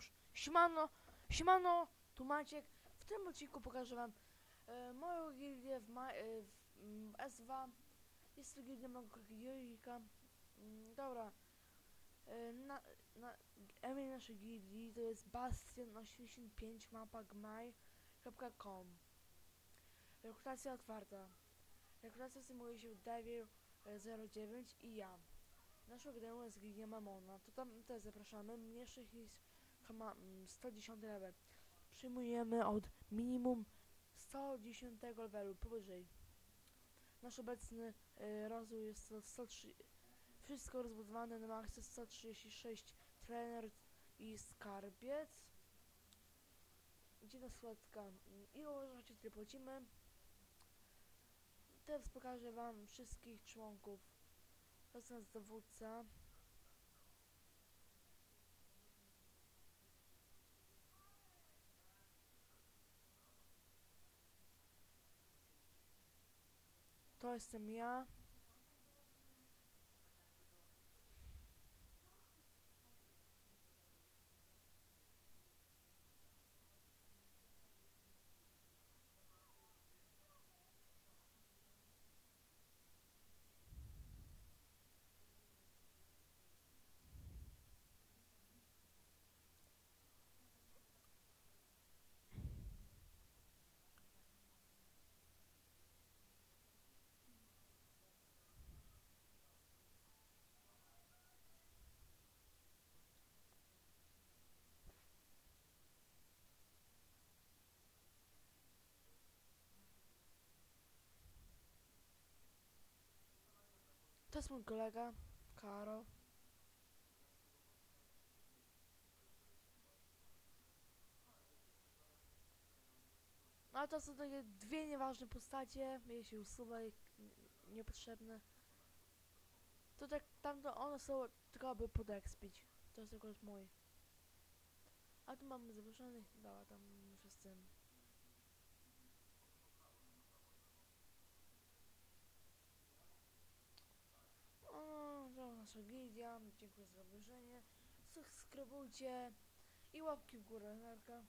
już. Siemano, siemano, tu Maciek. W tym odcinku pokażę wam e, moją gildię w, ma, e, w mm, S2. Jest to gildia mojego. Mm, dobra. E, na, na, email naszej gildii to jest bastion85 mapa Rekrutacja otwarta. Rekrutacja zajmuje się Devil e, 09 i ja. Naszą grę jest Gildia Mamona. To tam też zapraszamy. Mniejszych jest ma mm, 110 level. Przyjmujemy od minimum 110 levelu powyżej. Nasz obecny y, rozwój jest to 103. Wszystko rozbudowane na maksie 136 trener i skarbiec. Dziwna składka. Mm, Ile uważacie, tyle płacimy? Teraz pokażę wam wszystkich członków. To jest dowódca. To jestem ja. Jest mój kolega, Karo. No to są takie dwie nieważne postacie, jeśli usuwaj n- niepotrzebne. To tak, tamto one są tylko aby podekspić. To jest akurat mój. A tu mamy zaproszonych, dobra, tam z tym. O, to nasza. Dziękuję za obejrzenie. Subskrybujcie i łapki w górę, narka.